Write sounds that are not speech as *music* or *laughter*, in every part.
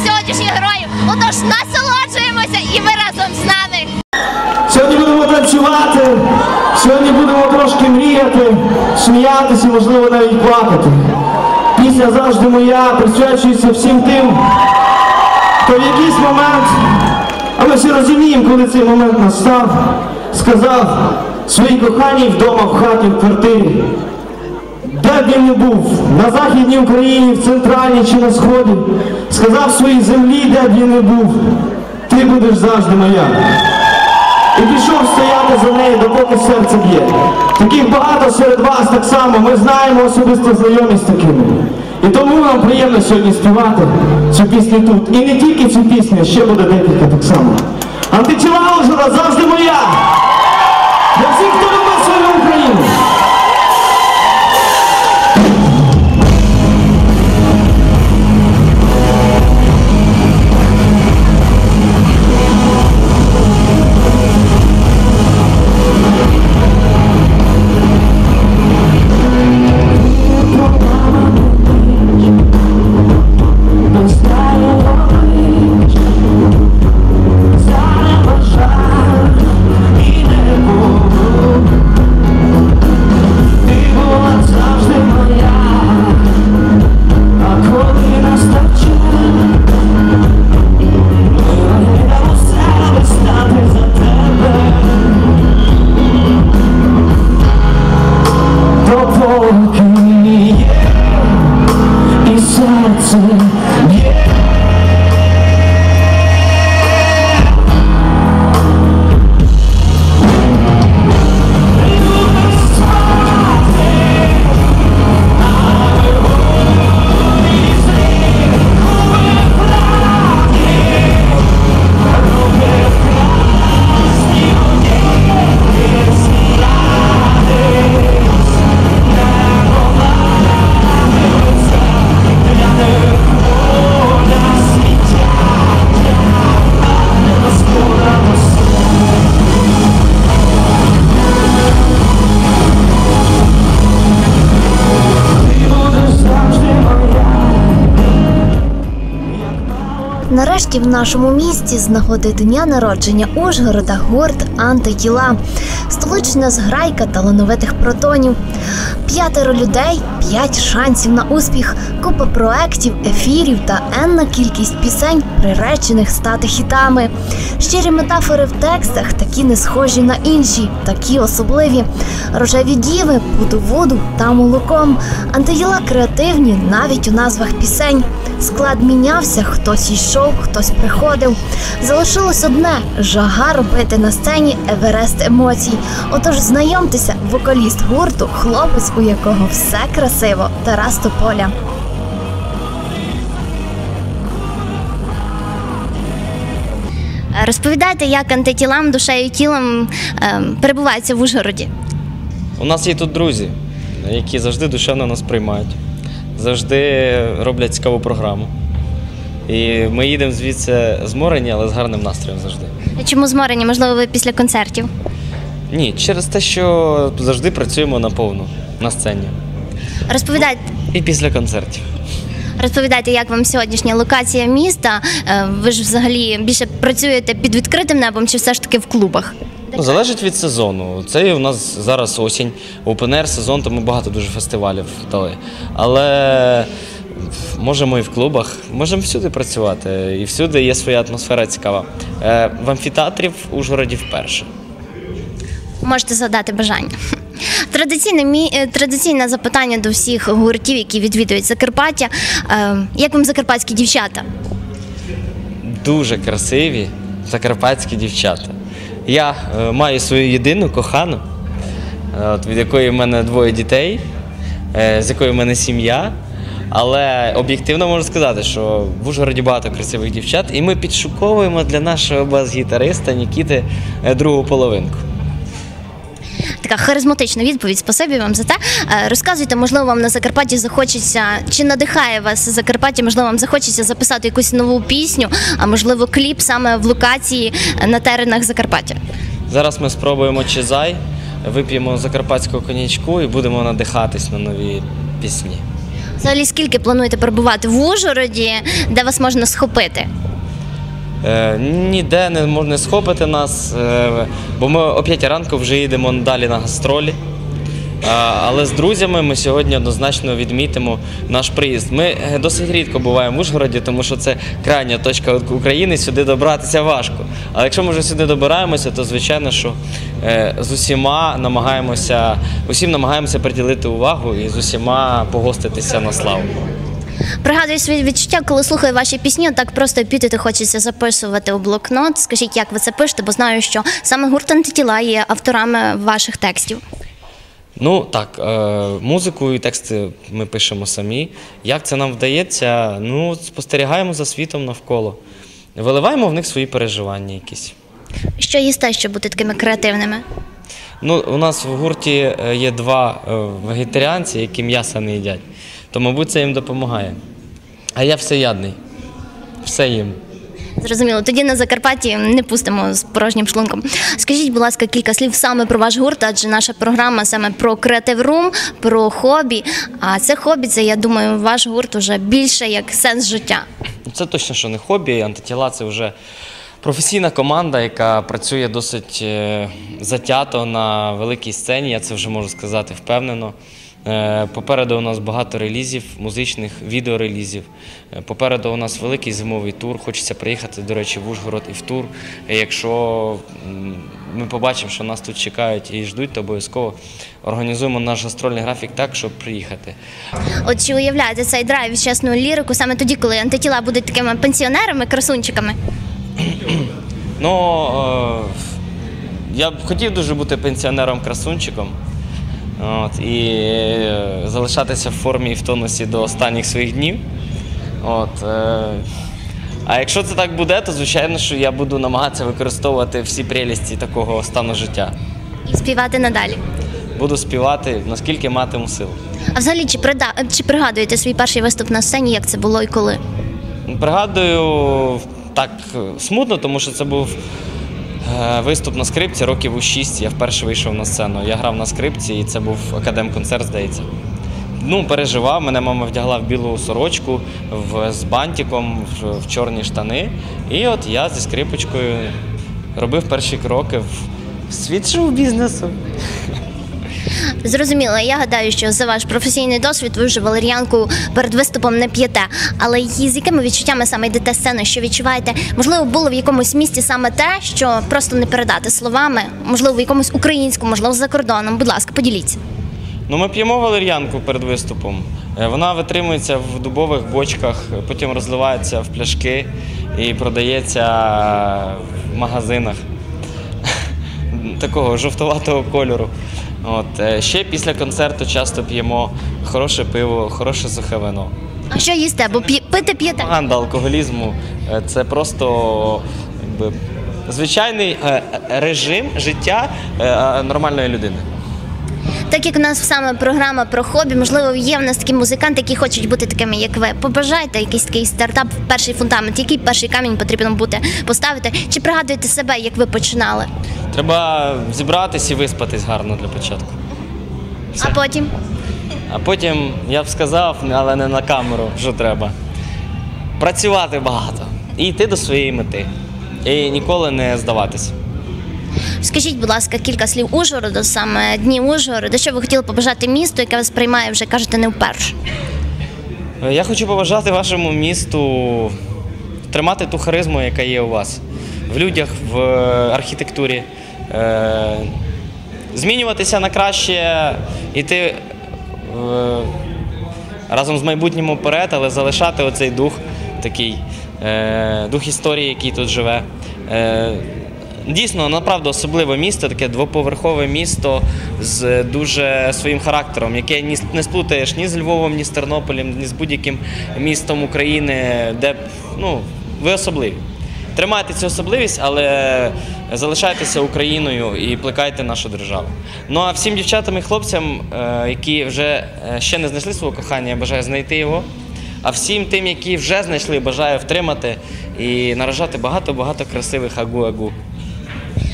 героїв. Отож насолоджуємося і ви разом з нами. Сьогодні будемо танцювати, сьогодні будемо трошки мріяти, сміятися, можливо, навіть плакати. Пісня завжди моя присвячується всім тим, хто в якийсь момент, а ми всі розуміємо, коли цей момент настав, сказав своїй коханій вдома в хаті, в квартирі. Де б він не був, на Західній Україні, в центральній чи на Сході, сказав своїй землі, де б він не був, ти будеш завжди моя. І пішов стояти за нею, допоки серце б'є. Таких багато серед вас так само. Ми знаємо особисто знайомі з такими. І тому нам приємно сьогодні співати цю пісню тут. І не тільки цю пісню, ще буде декілька так само. Антитіла Ужгород завжди моя! Для всіх, хто любить свою Україну! Нарешті в нашому місті з нагоди дня народження Ужгорода гурт антитіла, столична зграйка талановитих протонів. П'ятеро людей, п'ять шансів на успіх, купа проєктів, ефірів та енна кількість пісень, приречених стати хітами. Щирі метафори в текстах, такі не схожі на інші, такі особливі. Рожеві діви, буду-вуду та молоком. Антитіла креативні навіть у назвах пісень. Склад мінявся, хтось йшов, хтось приходив. Залишилось одне жага робити на сцені Еверест емоцій. Отож, знайомтеся, вокаліст гурту, хлопець, у якого все красиво, Тарас Тополя. Розповідайте, як антитілам, душею і тілом ем, перебуваються в Ужгороді. У нас є тут друзі, які завжди душевно нас приймають, завжди роблять цікаву програму. І ми їдемо звідси зморені, але з гарним настроєм завжди. Чому зморені? Можливо, ви після концертів? Ні, через те, що завжди працюємо наповну на сцені. Розповідайте, І після концертів. розповідайте, як вам сьогоднішня локація міста. Е, Ви ж взагалі більше працюєте під відкритим небом чи все ж таки в клубах? Ну, залежить від сезону. Це у нас зараз осінь, опенер сезон, тому багато дуже фестивалів дали. Але можемо і в клубах, можемо всюди працювати. І всюди є своя атмосфера цікава. Е, В амфітеатрі в Ужгороді вперше. Можете задати бажання. Традиційне мі... е, традиційне запитання до всіх гуртів, які відвідують Закарпаття. Е, Як вам закарпатські дівчата? Дуже красиві закарпатські дівчата. Я маю свою єдину кохану, від якої в мене двоє дітей, з якої в мене сім'я. Але об'єктивно можу сказати, що в Ужгороді багато красивих дівчат, і ми підшуковуємо для нашого бас-гітариста Нікіти е, другу половинку. Така харизматична відповідь. Спасибі вам за те. Е, Розказуйте, можливо, вам на Закарпатті захочеться, чи надихає вас Закарпаття, можливо, вам захочеться записати якусь нову пісню, а можливо, кліп саме в локації е, на теренах Закарпаття. Зараз ми спробуємо чизай, вип'ємо закарпатського коньячку і будемо надихатись на нові пісні. Взагалі, скільки плануєте перебувати в Ужгороді, де вас можна схопити? Е, ніде не можна схопити нас, е, бо ми о 5 ранку вже їдемо далі на гастролі. Але з друзями ми сьогодні однозначно відмітимо наш приїзд. Ми е, досить рідко буваємо в Ужгороді, тому що це крайня точка України. Сюди добратися важко. Але якщо ми вже сюди добираємося, то звичайно, що е, з усіма намагаємося, усім намагаємося приділити увагу і з усіма погоститися на славу. Пригадую свої відчуття, коли слухаю ваші пісні, так просто підати хочеться записувати у блокнот. Скажіть, як ви це пишете, бо знаю, що саме гурт антитіла є авторами ваших текстів. Ну так, е, музику і тексти ми пишемо самі. Як це нам вдається? Ну, спостерігаємо за світом навколо. Виливаємо в них свої переживання якісь. Що їсте, щоб бути такими креативними? Ну, у нас в гурті е, є два е, вегетаріанці, які м'яса не їдять. То, мабуть, це їм допомагає. А я всеядний. Все їм. Зрозуміло, тоді на Закарпатті не пустимо з порожнім шлунком. Скажіть, будь ласка, кілька слів саме про ваш гурт, адже наша програма саме про креатив рум, про хобі. А це хобі, це я думаю, ваш гурт уже більше як сенс життя. Це точно, що не хобі. Антитіла це вже професійна команда, яка працює досить е, затято на великій сцені. Я це вже можу сказати впевнено. Е, Попереду у нас багато релізів, музичних відеорелізів. Е, Попереду у нас великий зимовий тур. Хочеться приїхати, до речі, в Ужгород і в тур. Якщо ми побачимо, що нас тут чекають і ждуть, то обов'язково організуємо наш гастрольний графік так, щоб приїхати. От чи уявляєте цей драйв і чесну лірику саме тоді, коли антитіла будуть такими пенсіонерами, красунчиками? Ну, е, я б хотів дуже бути пенсіонером-красунчиком. От, і е, залишатися в формі і в тонусі до останніх своїх днів. От, е, а якщо це так буде, то звичайно, що я буду намагатися використовувати всі прелісті такого стану життя. І співати надалі. Буду співати, наскільки матиму сил. А взагалі, чи, прида... чи пригадуєте свій перший виступ на сцені, як це було і коли? Пригадую так смутно, тому що це був виступ на скрипці років у 6. Я вперше вийшов на сцену. Я грав на скрипці, і це був академ-концерт, здається. Ну, переживав, мене мама вдягла в білу сорочку в, з бантиком в, в чорні штани. І от я зі скрипочкою робив перші кроки в світ шоу-бізнесу. Зрозуміло, я гадаю, що за ваш професійний досвід ви вже валеріанку перед виступом не п'єте. Але з якими відчуттями саме йдете сцени, що відчуваєте? Можливо, було в якомусь місті саме те, що просто не передати словами, можливо, в якомусь українському, можливо, за кордоном. Будь ласка, поділіться. Ну, ми п'ємо валер'янку перед виступом. Е, Вона витримується в дубових бочках, потім розливається в пляшки і продається в магазинах *laughs* такого жовтуватого кольору. От. е, Ще після концерту часто п'ємо хороше пиво, хороше сухе вино. А що їсте? Бо пити п'єте? Пропаганда алкоголізму е, це просто якби, звичайний е, режим життя нормальної людини. Так як у нас саме програма про хобі, можливо, є в нас такі музиканти, які хочуть бути такими, як ви. Побажайте якийсь такий стартап, перший фундамент, який перший камінь потрібно буде поставити. Чи пригадуєте себе, як ви починали? Треба зібратись і виспатись гарно для початку. Все. А потім А потім я б сказав, але не на камеру, що треба. Працювати багато і йти до своєї мети. І ніколи не здаватися. скажіть, будь ласка, кілька слів Ужгороду, саме дні Ужгорода. Що ви хотіли побажати місту, яке вас приймає вже кажете не вперше? Я хочу побажати вашому місту тримати ту харизму, яка є у вас в людях, в е, архітектурі, е, змінюватися на краще, іти е, разом з майбутнім вперед, але залишати оцей дух такий, дух історії, який тут живе. Дійсно, направду особливе місто, таке двоповерхове місто з дуже своїм характером, яке ні, не сплутаєш ні з Львовом, ні з Тернополем, ні з будь-яким містом України, де ну, ви особливі. Тримайте цю особливість, але залишайтеся Україною і плекайте нашу державу. Ну а всім дівчатам і хлопцям, е, які вже е, ще не знайшли свого кохання, я бажаю знайти його. А всім тим, які вже знайшли, бажаю втримати і наражати багато-багато красивих агу-агу.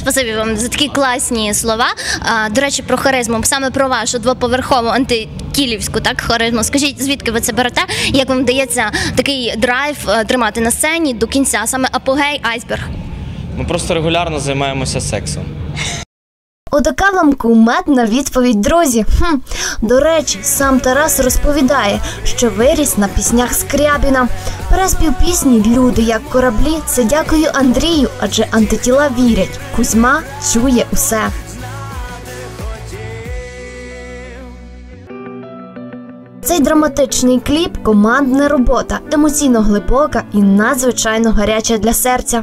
Спасибі вам за такі класні слова. А, до речі, про харизму, саме про вашу двоповерхову антикілівську так харизму. Скажіть, звідки ви це берете? Як вам вдається такий драйв е, тримати на сцені до кінця, саме апогей, айсберг? Ми просто регулярно займаємося сексом. Отака вам кумедна відповідь, друзі. Хм. До речі, сам Тарас розповідає, що виріс на піснях Скрябіна. Переспів пісні Люди як кораблі. Це дякую Андрію, адже антитіла вірять. Кузьма чує усе. Цей драматичний кліп командна робота, емоційно глибока і надзвичайно гаряча для серця.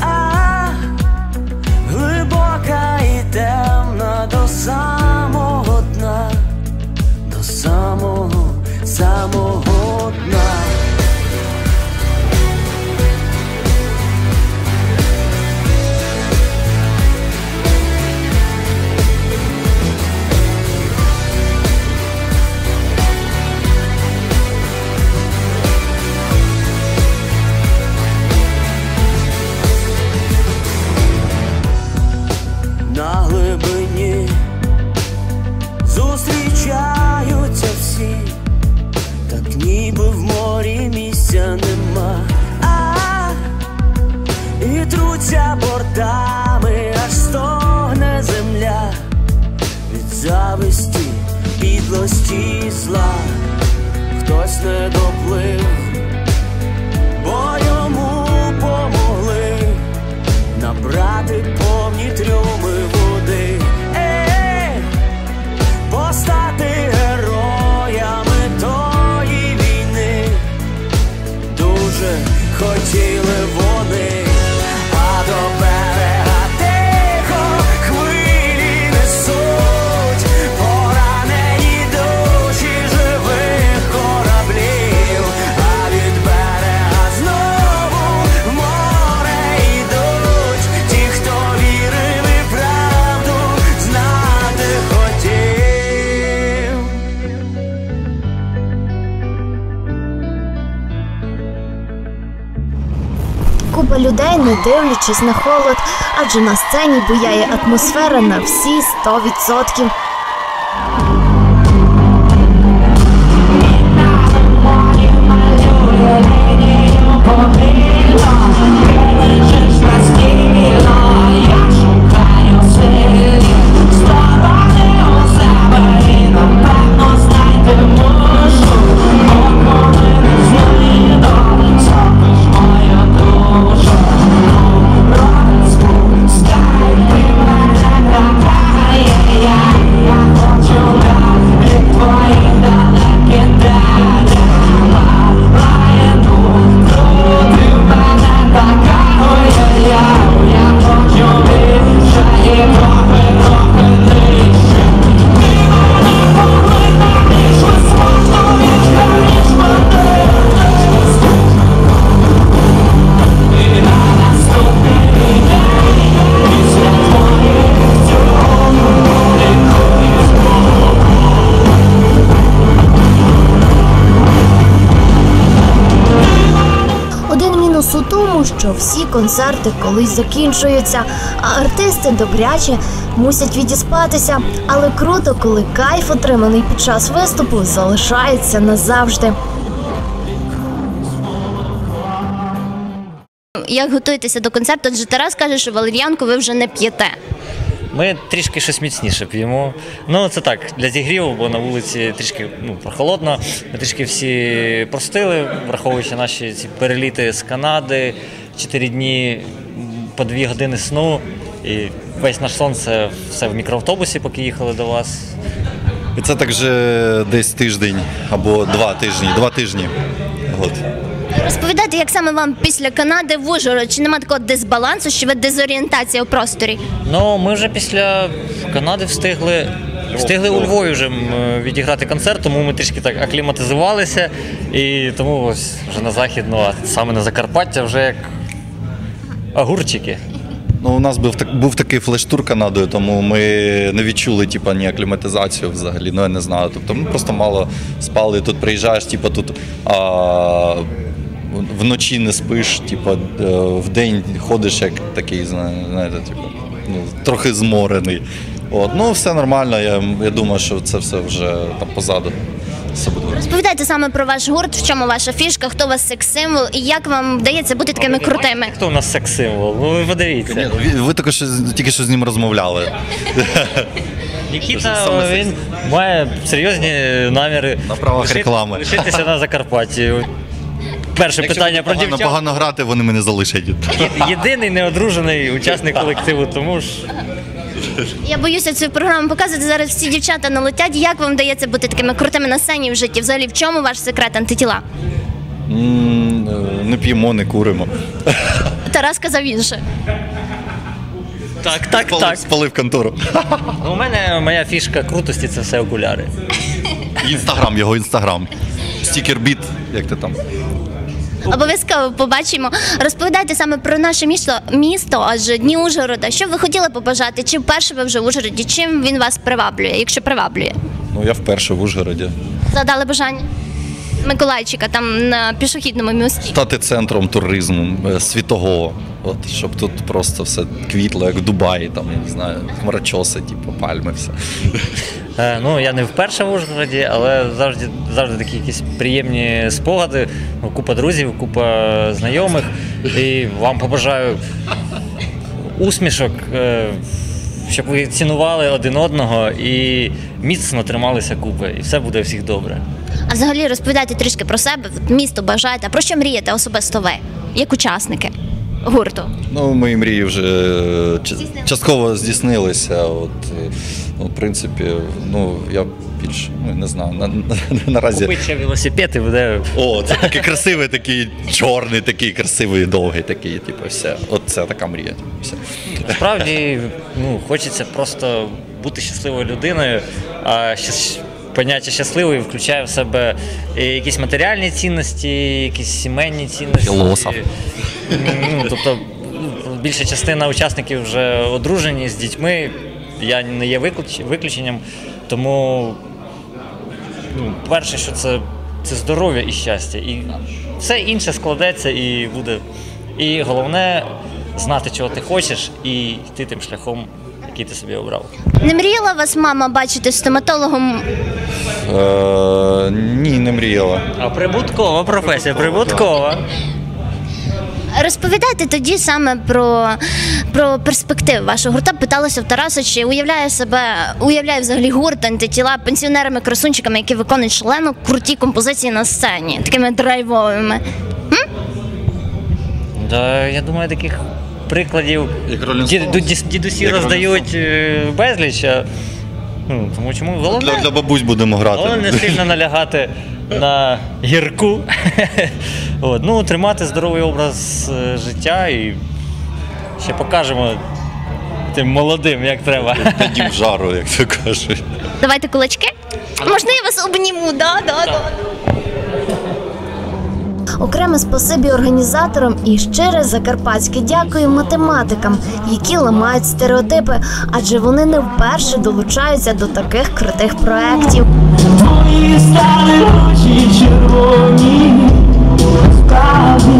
а глибока і темна до самого дна, до самого, самого дна. Купа людей, не дивлячись на холод, адже на сцені буяє атмосфера на всі 100%. Що всі концерти колись закінчуються, а артисти добряче мусять відіспатися. Але круто, коли кайф, отриманий під час виступу, залишається назавжди. Як готуєтеся до концерту? Адже Тарас каже, що валер'янку ви вже не п'єте. Ми трішки щось міцніше п'ємо. Ну, це так, для зігріву, бо на вулиці трішки ну, прохолодно. Ми трішки всі простили, враховуючи наші ці переліти з Канади, 4 дні по 2 години сну. І весь наш сон це все в мікроавтобусі, поки їхали до вас. І це так же десь тиждень або два тижні. Два тижні. От. Розповідайте, як саме вам після Канади в Ужгород? Чи нема такого дисбалансу, що ви дезорієнтація у просторі? Ну, ми вже після Канади встигли. Встигли у Львові вже відіграти концерт, тому ми трішки так акліматизувалися. І тому ось вже на захід, ну а саме на Закарпаття вже як огурчики. Ну, у нас був так був такий флеш-тур Канадою, тому ми не відчули типу, ні акліматизацію взагалі. Ну я не знаю. Тобто ми просто мало спали. Тут приїжджаєш, типу, тут а, вночі не спиш, типу, е, вдень ходиш як такий, зна- знаєте, типу, ну, трохи зморений. От, ну все нормально. Я, я думаю, що це все вже там позаду. Все. Розповідайте саме про ваш гурт, в чому ваша фішка, хто у вас секс-символ і як вам вдається бути такими крутими? Хто у нас секс-символ? Ну ви подивіться. Ви, ви тільки що, тільки що з ним розмовляли. Нікіта Саме він має серйозні наміри На правах лишити- реклами. лишитися на Закарпатті. Перше питання про погано, дівчат. погано грати, вони мене залишать. Єдиний неодружений учасник колективу, тому ж Я боюся цю програму показувати. Зараз всі дівчата налетять. Як вам вдається бути такими крутими на сцені в житті? Взагалі, в чому ваш секрет антитіла? М, е, Не п'ємо, не куримо. Тарас сказав інше. так, так, Спалив, так. спалив контору. У мене моя фішка крутості це все окуляри. Інстаграм, його інстаграм. Стікербіт, як ти там. Обов'язково побачимо. Розповідайте саме про наше місто, місто, адже дні Ужгорода. Що ви хотіли побажати? Чи вперше ви вже в Ужгороді? Чим він вас приваблює, якщо приваблює? Ну я вперше в Ужгороді. Задали бажання? Миколайчика там на пішохідному мості. Стати центром туризму е, світового. От, щоб тут просто все квітло, як в Дубаї, там, я не знаю, хмарочоси, типу, пальми, все. Е, ну, я не вперше в Ужгороді, але завжди, завжди такі якісь приємні спогади. Купа друзів, купа знайомих. І вам побажаю усмішок, е, щоб ви цінували один одного і міцно трималися купи. І все буде всіх добре. А взагалі розповідайте трішки про себе, місто бажаєте. А про що мрієте особисто ви, як учасники гурту? Ну, мої мрії вже е, частково здійснилися. От, е, ну, в принципі, ну, я більш ну, не знаю. На, на, наразі. Купить ще велосипед і буде О, це такий красивий, такий чорний, такий красивий, довгий, такий, типу, все. От це така мрія. типу, Все. Насправді ну, хочеться просто бути щасливою людиною. А щас- поняття щасливий включає в себе якісь матеріальні цінності, якісь сімейні цінності. Філософ. Ну, тобто більша частина учасників вже одружені з дітьми. Я не є виключенням. Тому ну, перше, що це, це здоров'я і щастя. І все інше складеться і буде. І головне знати, чого ти хочеш, і йти тим шляхом, який ти собі обрав. Не мріяла вас мама бачити стоматологом? Е, ні, не мріяла. А прибуткова професія, прибуткова. Розповідайте тоді саме про, про перспективи вашого гурта. Питалася в Тараса, чи уявляє себе, уявляє взагалі гурт антитіла пенсіонерами-красунчиками, які виконують шалено круті композиції на сцені, такими драйвовими. Да, я думаю, таких прикладів дідусі роздають е, безліч. А, ну, тому чому головне, Для, для бабусь будемо грати. головне не сильно *laughs* налягати на гірку. *laughs* От, ну, тримати здоровий образ е, життя і ще покажемо тим молодим, як треба. Дадім жару, як то кажуть. Давайте кулачки. Можна я вас обніму? Да, да, да. Окреме спасибі організаторам і щире закарпатське дякую математикам, які ламають стереотипи, адже вони не вперше долучаються до таких крутих проєктів. Твої стали очі червоні, справді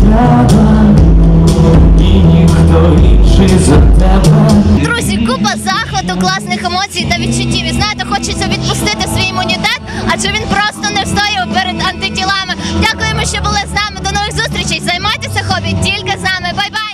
треба, і ніхто інший за тебе багато класних емоцій та відчуттів. І знаєте, хочеться відпустити свій імунітет, адже він просто не встояв перед антитілами. Дякуємо, що були з нами. До нових зустрічей. Займайтеся хобі тільки з нами. Бай-бай!